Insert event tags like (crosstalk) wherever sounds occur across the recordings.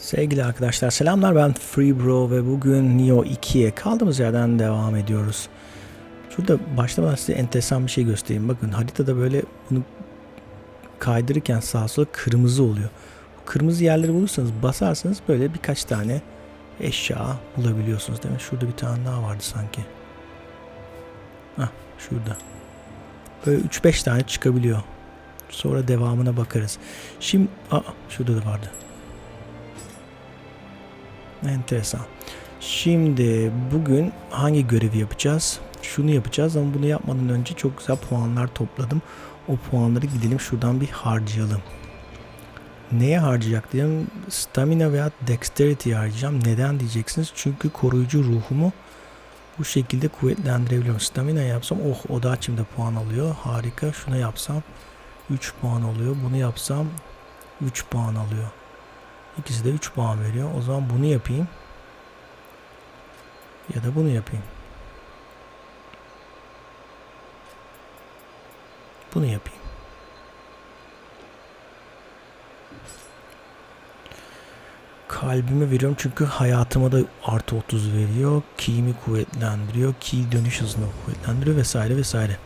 Sevgili arkadaşlar selamlar ben FreeBro ve bugün Neo 2'ye kaldığımız yerden devam ediyoruz. Şurada başta ben size enteresan bir şey göstereyim. Bakın haritada böyle bunu kaydırırken sağa sola kırmızı oluyor. Kırmızı yerleri bulursanız basarsanız böyle birkaç tane eşya bulabiliyorsunuz değil mi? Şurada bir tane daha vardı sanki. Hah şurada. Böyle 3-5 tane çıkabiliyor. Sonra devamına bakarız. Şimdi aa, şurada da vardı. Enteresan. Şimdi bugün hangi görevi yapacağız? Şunu yapacağız ama bunu yapmadan önce çok güzel puanlar topladım. O puanları gidelim şuradan bir harcayalım. Neye harcayacak diyeyim? Stamina veya Dexterity'ye harcayacağım. Neden diyeceksiniz? Çünkü koruyucu ruhumu bu şekilde kuvvetlendirebiliyorum. Stamina yapsam oh o da içimde puan alıyor. Harika. Şuna yapsam 3 puan oluyor. Bunu yapsam 3 puan alıyor. İkisi de 3 puan veriyor. O zaman bunu yapayım. Ya da bunu yapayım. Bunu yapayım. Kalbime veriyorum çünkü hayatıma da artı 30 veriyor. Ki'mi kuvvetlendiriyor. Ki dönüş hızını kuvvetlendiriyor vesaire vesaire.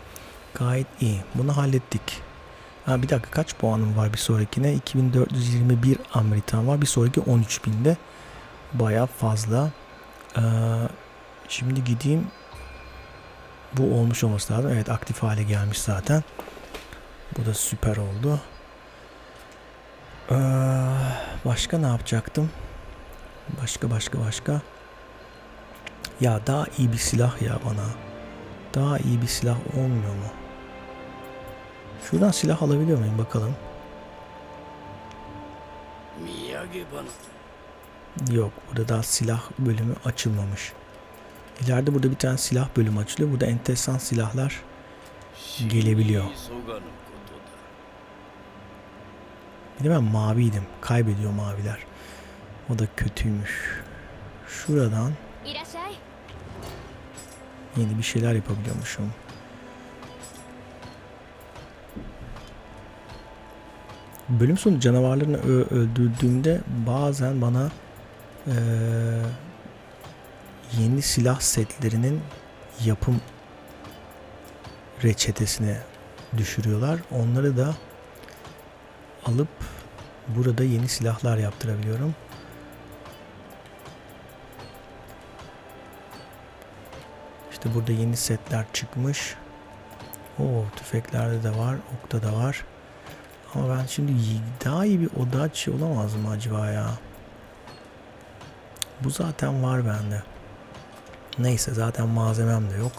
Gayet iyi. Bunu hallettik. Ha bir dakika kaç puanım var bir sonrakine? 2421 Ameritan var. Bir sonraki 13000'de. Baya fazla. Ee, şimdi gideyim. Bu olmuş olması lazım. Evet aktif hale gelmiş zaten. Bu da süper oldu. Ee, başka ne yapacaktım? Başka başka başka. Ya daha iyi bir silah ya bana. Daha iyi bir silah olmuyor mu? Şuradan silah alabiliyor muyum bakalım. Yok burada daha silah bölümü açılmamış. İleride burada bir tane silah bölümü açılıyor. Burada enteresan silahlar gelebiliyor. Bir de ben maviydim. Kaybediyor maviler. O da kötüymüş. Şuradan yeni bir şeyler yapabiliyormuşum. Bölüm sonu canavarlarını öldürdüğümde bazen bana eee, yeni silah setlerinin yapım reçetesine düşürüyorlar. Onları da alıp burada yeni silahlar yaptırabiliyorum. İşte burada yeni setler çıkmış. Oo tüfeklerde de var, okta da var. Ama ben şimdi daha iyi bir Odachi olamaz mı acaba ya? Bu zaten var bende. Neyse zaten malzemem de yok.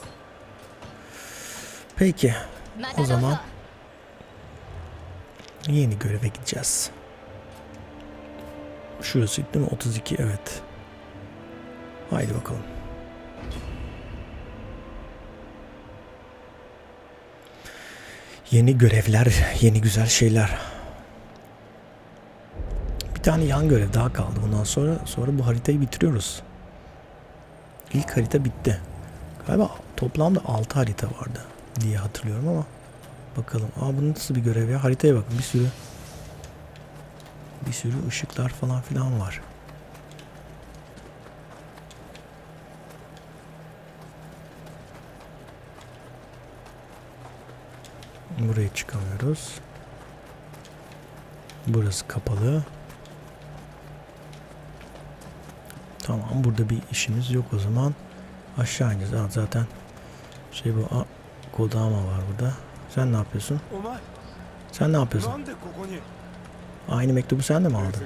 Peki. O zaman yeni göreve gideceğiz. Şurası değil mi? 32 evet. Haydi bakalım. Yeni görevler, yeni güzel şeyler. Bir tane yan görev daha kaldı bundan sonra. Sonra bu haritayı bitiriyoruz. İlk harita bitti. Galiba toplamda 6 harita vardı diye hatırlıyorum ama bakalım. Aa bu nasıl bir görev ya? Haritaya bakın bir sürü bir sürü ışıklar falan filan var. Buraya çıkamıyoruz. Burası kapalı. Tamam burada bir işimiz yok o zaman. Aşağı ineceğiz. Aa, zaten şey bu a, Kodama var burada. Sen ne yapıyorsun? Sen ne yapıyorsun? Aynı mektubu sen de mi aldın?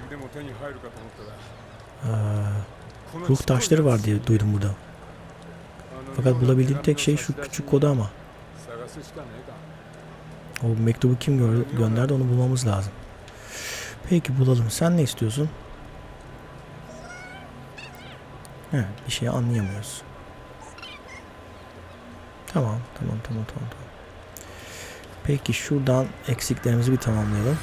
Ee, ruh taşları var diye duydum burada. Fakat bulabildiğim tek şey şu küçük kodu ama. O mektubu kim gö- gönderdi onu bulmamız lazım. Peki bulalım. Sen ne istiyorsun? He, bir şey anlayamıyoruz. Tamam, tamam, tamam, tamam, tamam. Peki şuradan eksiklerimizi bir tamamlayalım.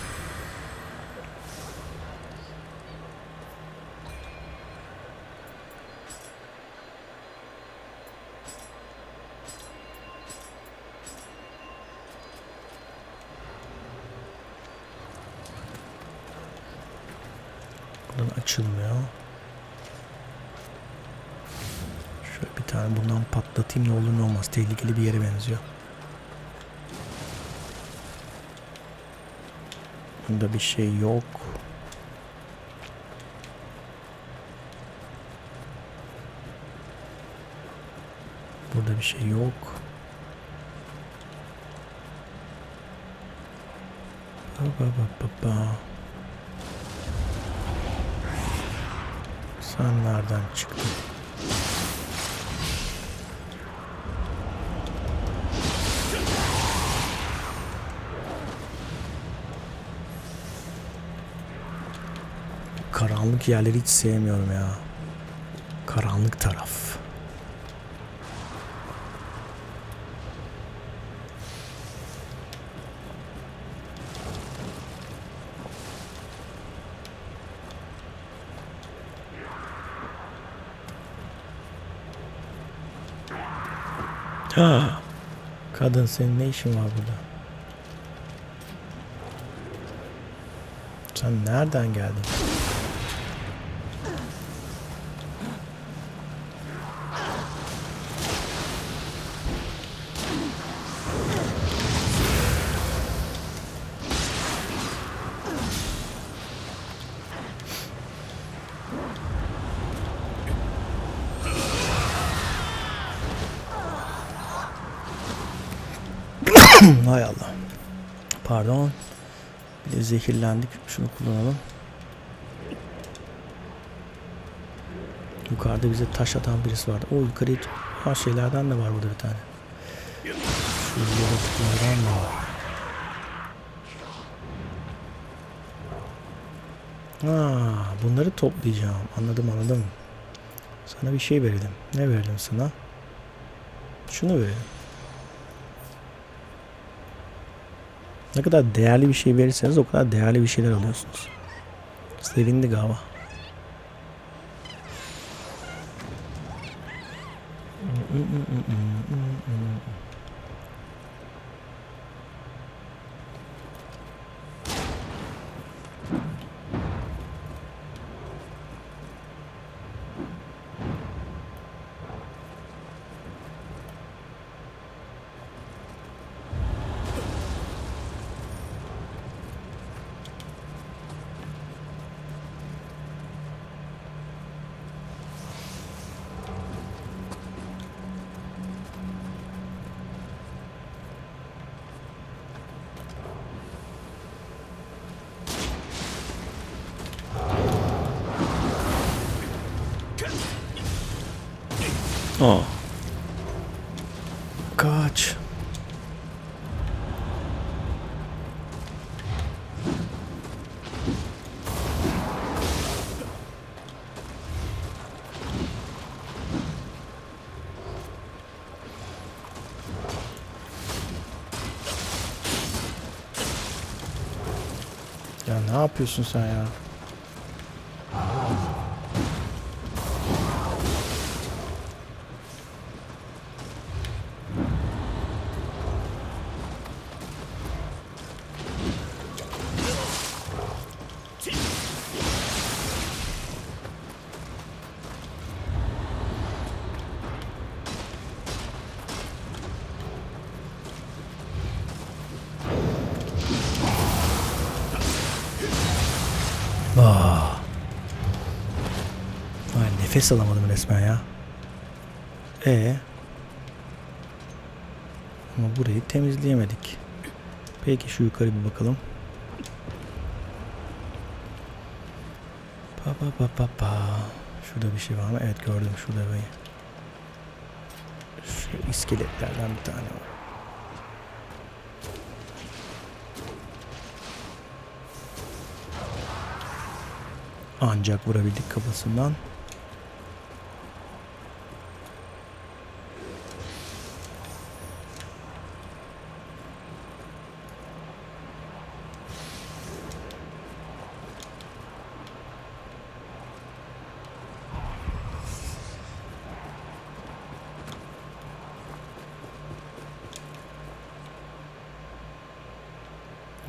Buradan açılmıyor. Şöyle bir tane bundan patlatayım ne olur ne olmaz. Tehlikeli bir yere benziyor. Bunda bir şey yok. Burada bir şey yok. Ba ba ba ba ba. Sen nereden çıktın? Karanlık yerleri hiç sevmiyorum ya. Karanlık taraf. Kadın senin ne işin var burada? Sen nereden geldin? (clears throat) Hay Allah. Pardon. Bir de zehirlendik. Şunu kullanalım. Yukarıda bize taş atan birisi vardı. O yukarı ha şeylerden de var burada bir tane. Şu yaratıklardan da var. Ha, bunları toplayacağım. Anladım anladım. Sana bir şey verelim. Ne verelim sana? Şunu verelim. Ne kadar değerli bir şey verirseniz o kadar değerli bir şeyler alıyorsunuz. Sevindi galiba. Aa. Kaç. Ya ne yapıyorsun sen ya? Nefes alamadım resmen ya. E Ama burayı temizleyemedik. Peki şu yukarı bir bakalım. Pa pa pa pa pa. Şurada bir şey var mı? Evet gördüm şurada bir. Şu iskeletlerden bir tane var. Ancak vurabildik kafasından.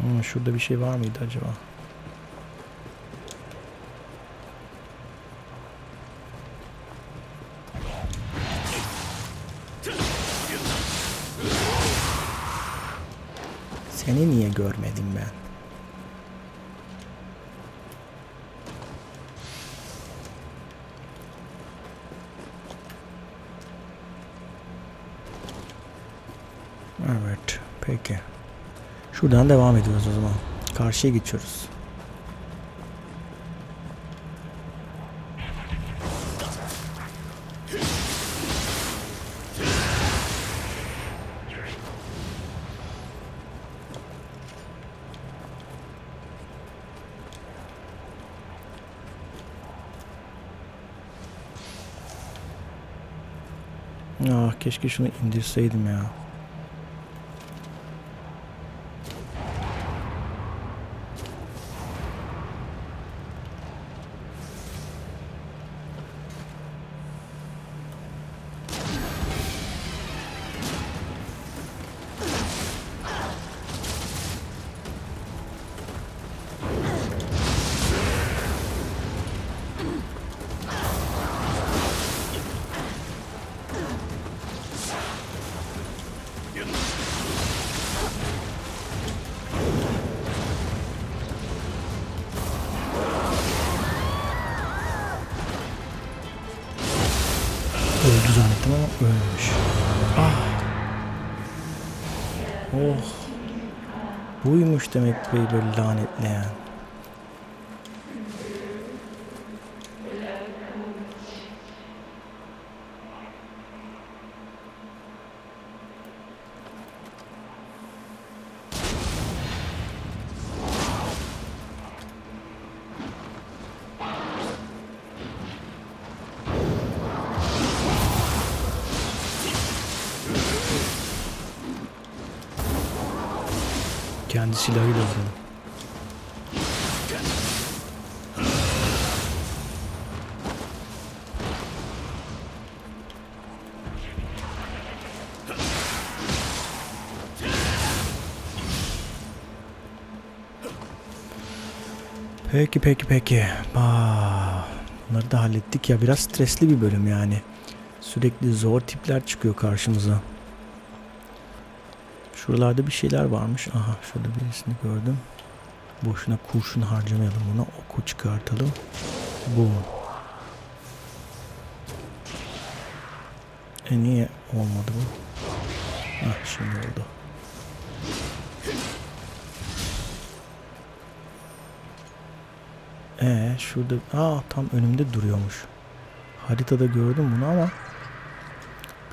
Hmm, şurada bir şey var mıydı acaba? Seni niye görmedim ben? Evet, peki. Şuradan devam ediyoruz o zaman. Karşıya geçiyoruz. Ah keşke şunu indirseydim ya. Öldü zannettim ama ölmemiş. Ah. Oh. Buymuş demek böyle lanetleyen. Peki peki peki. Aa, bunları da hallettik ya. Biraz stresli bir bölüm yani. Sürekli zor tipler çıkıyor karşımıza. Şuralarda bir şeyler varmış. Aha şurada birisini gördüm. Boşuna kurşun harcamayalım buna. Oku çıkartalım. Bu. E niye olmadı bu? Ah şimdi oldu. Ee şurada aa tam önümde duruyormuş. Haritada gördüm bunu ama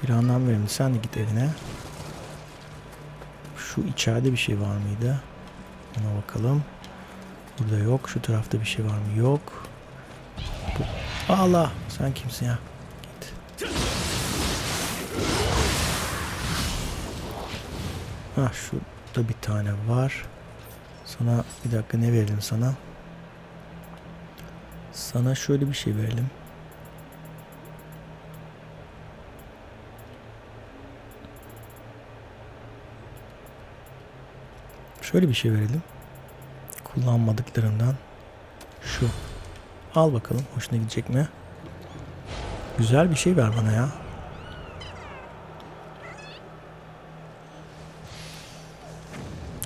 bir anlam verelim. Sen de git evine. Şu içeride bir şey var mıydı? Ona bakalım. Burada yok. Şu tarafta bir şey var mı? Yok. Bu... Allah! Sen kimsin ya? Git. Ha şurada bir tane var. Sana bir dakika ne verelim sana? Sana şöyle bir şey verelim. Şöyle bir şey verelim. Kullanmadıklarından şu. Al bakalım hoşuna gidecek mi? Güzel bir şey ver bana ya.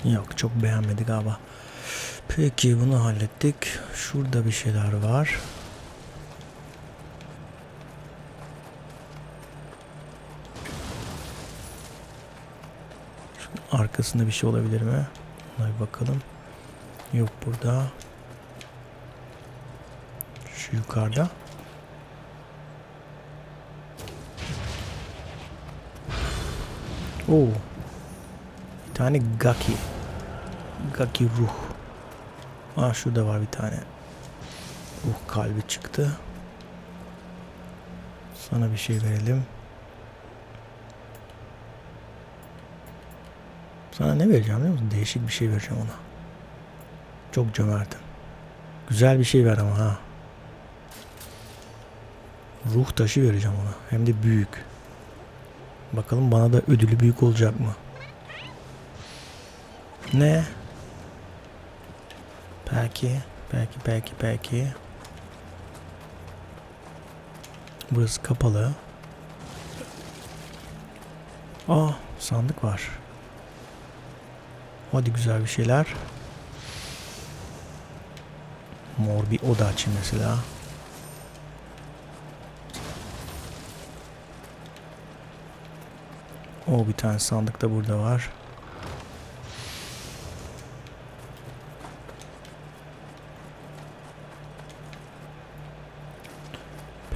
Yok çok beğenmedi galiba. Peki bunu hallettik. Şurada bir şeyler var. Şunun arkasında bir şey olabilir mi? Buna bir bakalım. Yok burada. Şu yukarıda. Oo. Bir tane Gaki. Gaki ruh. Aa şurada var bir tane. Ruh kalbi çıktı. Sana bir şey verelim. Sana ne vereceğim biliyor musun? Değişik bir şey vereceğim ona. Çok cömertim. Güzel bir şey ver ama ha. Ruh taşı vereceğim ona. Hem de büyük. Bakalım bana da ödülü büyük olacak mı? Ne? Peki. Peki peki peki. Burası kapalı. Aa sandık var. Hadi güzel bir şeyler. Mor bir oda açayım mesela. O bir tane sandık da burada var.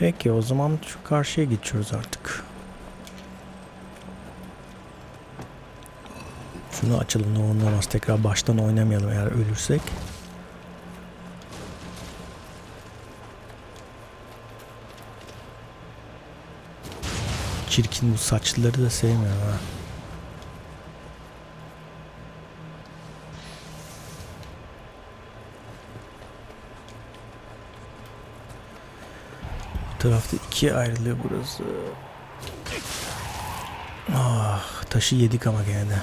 Peki o zaman şu karşıya geçiyoruz artık. Şunu açalım ne olur olmaz. Tekrar baştan oynamayalım eğer ölürsek. Çirkin bu saçları da sevmiyorum ha. Tarafta ikiye ayrılıyor burası. Ah, taşı yedik ama gene de.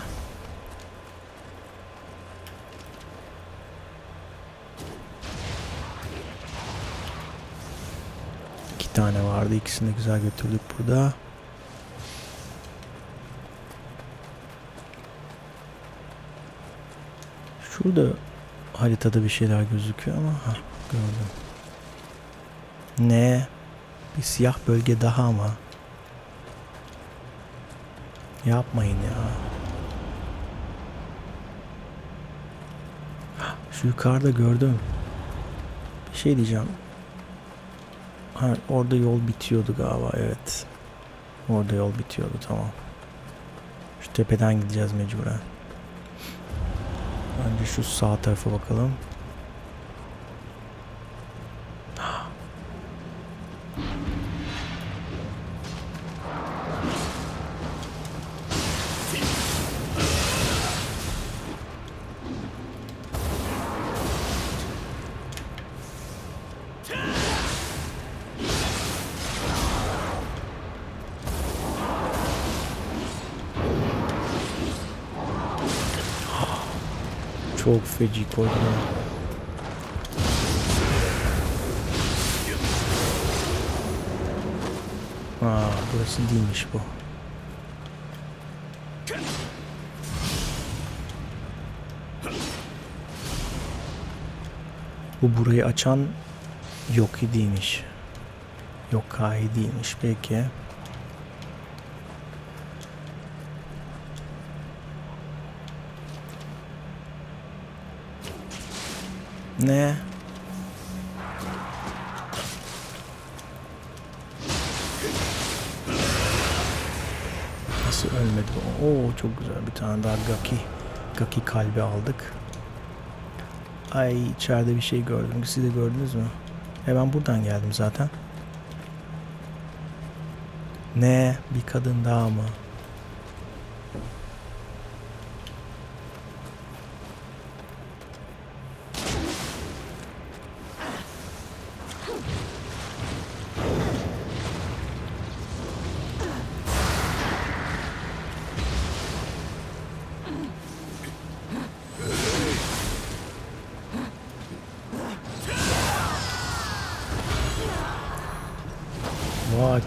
İki tane vardı. ikisini de güzel götürdük burada. Şurada haritada bir şeyler gözüküyor ama ha gördüm. Ne? Bir siyah bölge daha ama. Yapmayın ya. Şu yukarıda gördüm. Bir şey diyeceğim. Ha, orada yol bitiyordu galiba evet. Orada yol bitiyordu tamam. Şu tepeden gideceğiz mecburen. Önce şu sağ tarafa bakalım. Çok feci koydum. Aa, burası değilmiş bu. Bu burayı açan Yoki değilmiş. Yokai değilmiş peki. Ne? Nasıl ölmedi bu? Oo çok güzel bir tane daha Gaki. Gaki kalbi aldık. Ay içeride bir şey gördüm. Siz de gördünüz mü? E ben buradan geldim zaten. Ne? Bir kadın daha mı?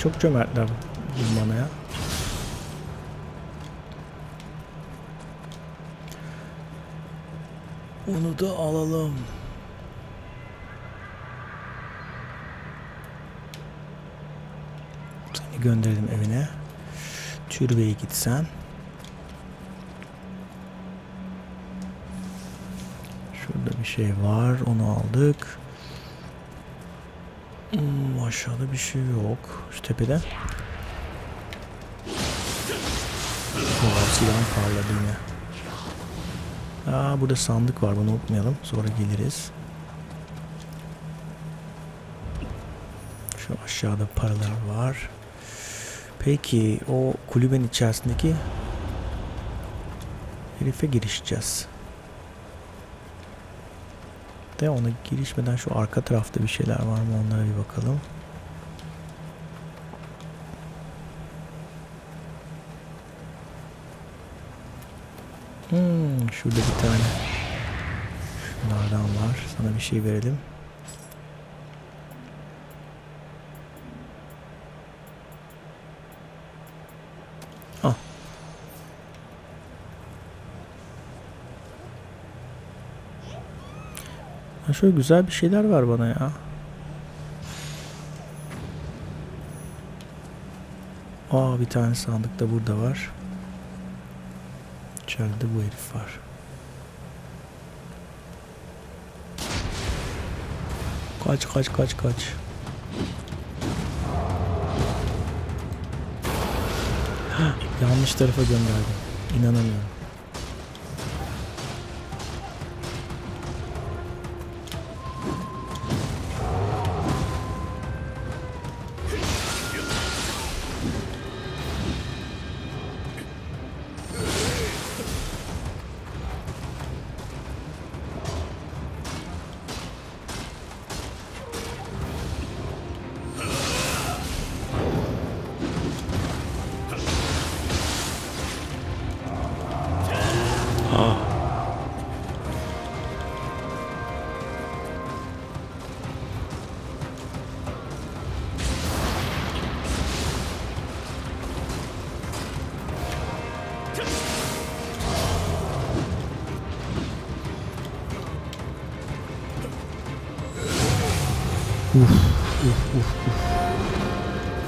Çok cömertler bana ya. Onu da alalım. Seni gönderelim evine. Türbeye gitsen. Şurada bir şey var. Onu aldık. Hmm, aşağıda bir şey yok. Şu tepede. Oha silahım parladı yine. Aa burada sandık var bunu unutmayalım. Sonra geliriz. Şu aşağıda paralar var. Peki o kulübenin içerisindeki herife girişeceğiz. De ona girişmeden şu arka tarafta bir şeyler var mı onlara bir bakalım. Hmm, şurada bir tane şunlardan var. Sana bir şey verelim. Ha şöyle güzel bir şeyler var bana ya. Aa bir tane sandık da burada var. İçeride bu herif var. Kaç kaç kaç kaç. (gasps) Yanlış tarafa gönderdim. İnanamıyorum.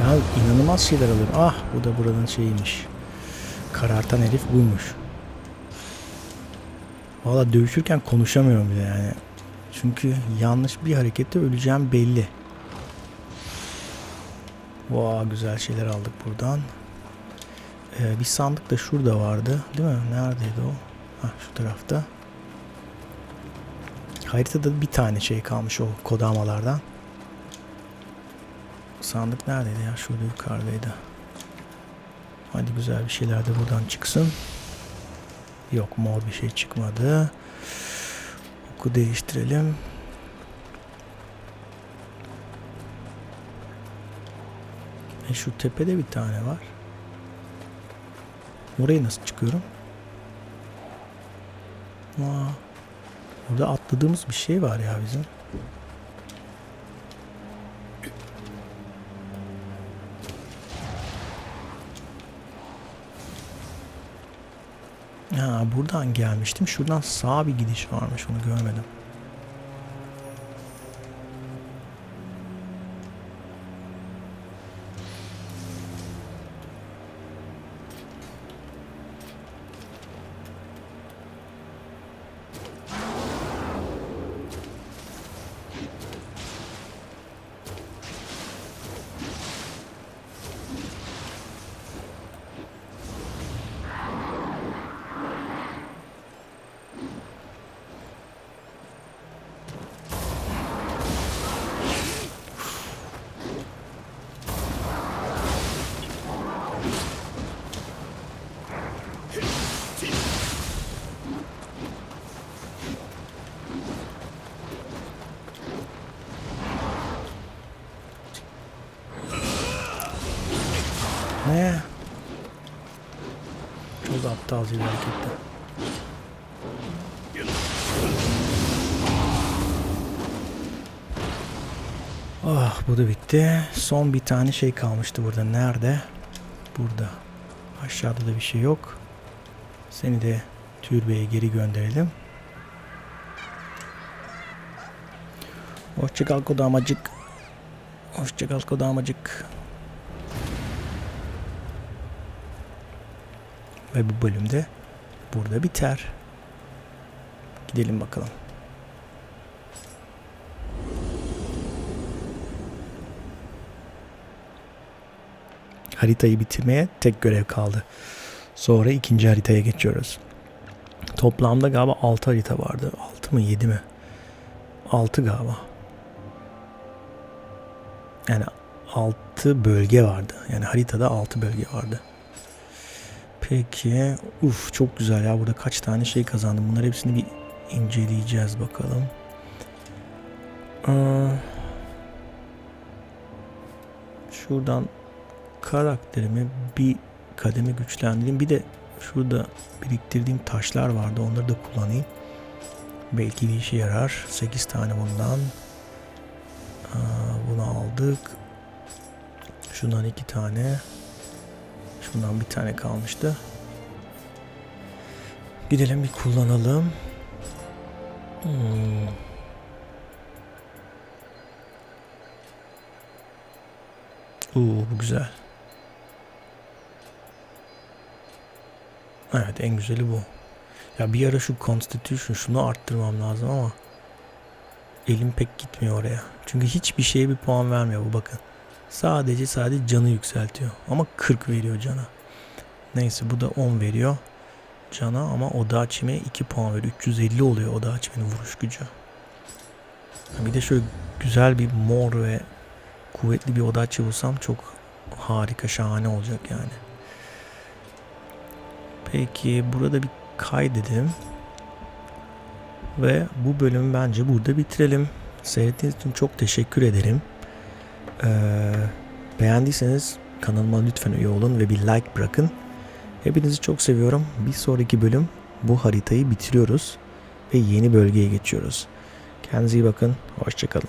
Ya inanılmaz şeyler alıyorum. Ah bu da buranın şeyiymiş. Karartan herif buymuş. Valla dövüşürken konuşamıyorum bile yani. Çünkü yanlış bir harekette öleceğim belli. Vaa güzel şeyler aldık buradan. Ee, bir sandık da şurada vardı. Değil mi? Neredeydi o? Hah şu tarafta. Haritada bir tane şey kalmış o kodamalardan. Sandık neredeydi ya? Şurada yukarıdaydı. Hadi güzel bir şeyler de buradan çıksın. Yok mor bir şey çıkmadı. Oku değiştirelim. E şu tepede bir tane var. Oraya nasıl çıkıyorum? Aa, burada atladığımız bir şey var ya bizim. Ha, buradan gelmiştim. Şuradan sağ bir gidiş varmış. Onu görmedim. Ne? Çok aptalca bir hareketti. Ah bu da bitti. Son bir tane şey kalmıştı burada. Nerede? Burada. Aşağıda da bir şey yok. Seni de türbeye geri gönderelim. Hoşçakal kodamacık. Hoşçakal kodamacık. Ve bu bölümde burada biter. Gidelim bakalım. Haritayı bitirmeye tek görev kaldı. Sonra ikinci haritaya geçiyoruz. Toplamda galiba 6 harita vardı. 6 mı 7 mi? 6 galiba. Yani 6 bölge vardı. Yani haritada 6 bölge vardı. Peki. Uf çok güzel ya. Burada kaç tane şey kazandım. Bunları hepsini bir inceleyeceğiz bakalım. Ee, şuradan karakterimi bir kademe güçlendireyim. Bir de şurada biriktirdiğim taşlar vardı. Onları da kullanayım. Belki bir işe yarar. 8 tane bundan. Aa, bunu aldık. Şundan iki tane. Bundan bir tane kalmıştı. Gidelim bir kullanalım. Hmm. Uuu bu güzel. Evet en güzeli bu. Ya bir ara şu Constitution şunu arttırmam lazım ama elim pek gitmiyor oraya. Çünkü hiçbir şeye bir puan vermiyor bu bakın. Sadece sadece canı yükseltiyor. Ama 40 veriyor cana. Neyse bu da 10 veriyor cana ama oda açmaya 2 puan veriyor. 350 oluyor oda açmanın vuruş gücü. Bir de şöyle güzel bir mor ve kuvvetli bir oda açı bulsam çok harika şahane olacak yani. Peki burada bir kaydedelim. Ve bu bölümü bence burada bitirelim. Seyrettiğiniz için çok teşekkür ederim. Ee, beğendiyseniz kanalıma lütfen üye olun ve bir like bırakın. Hepinizi çok seviyorum. Bir sonraki bölüm bu haritayı bitiriyoruz ve yeni bölgeye geçiyoruz. Kendinize iyi bakın. Hoşçakalın.